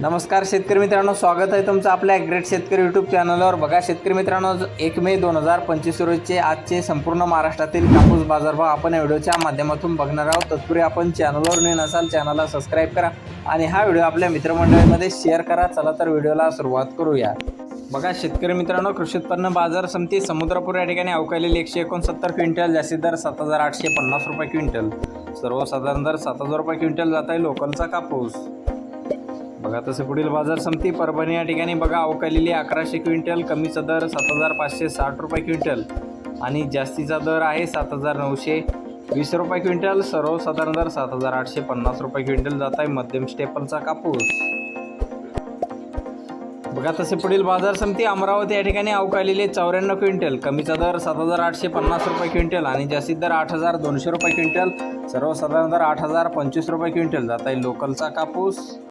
नमस्कार शेतकरी मित्रांनो स्वागत आहे तुमचं आपल्या ग्रेट शेतकरी यूट्यूब चॅनलवर बघा शेतकरी मित्रांनो एक मे दोन हजार पंचवीस रोजचे आजचे संपूर्ण महाराष्ट्रातील कापूस बाजारभाव आपण या व्हिडिओच्या माध्यमातून बघणार आहोत. तत्पूर्वी आपण चॅनलवर नवीन असाल चॅनलला सबस्क्राईब करा आणि हा व्हिडिओ आपल्या मित्रमंडळीमध्ये शेअर करा. चला तर व्हिडिओला सुरुवात करूया. बघा शेतकरी मित्रांनो कृषी उत्पन्न बाजार समिती समुद्रपूर या ठिकाणी अवकालेली एकशे एकोणसत्तर क्विंटल जास्तीत दर सात हजार आठशे पन्नास रुपये क्विंटल. सर्वसाधारण दर सात हजार रुपये क्विंटल जात आहे लोकलचा कापूस. बघा तसे पुढील बाजार समिती परभणी या ठिकाणी बघा अवकालेली अकराशे क्विंटल कमीचा दर सात हजार पाचशे साठ रुपये क्विंटल. आणि जास्तीचा दर आहे सात हजार नऊशे वीस रुपये क्विंटल सर्वसाधारण दर सात हजार आठशे पन्नास रुपये क्विंटल जात आहे मध्यम स्टेपलचा कापूस. बघा तसे पुढील बाजार समिती अमरावती या ठिकाणी अवकालेले चौऱ्याण्णव क्विंटल कमीचा दर सात हजार आठशे पन्नास रुपये क्विंटल आणि जास्तीत दर आठ हजार दोनशे रुपये क्विंटल सर्वसाधारण दर आठ हजार पंचवीस रुपये क्विंटल जात आहे लोकलचा कापूस.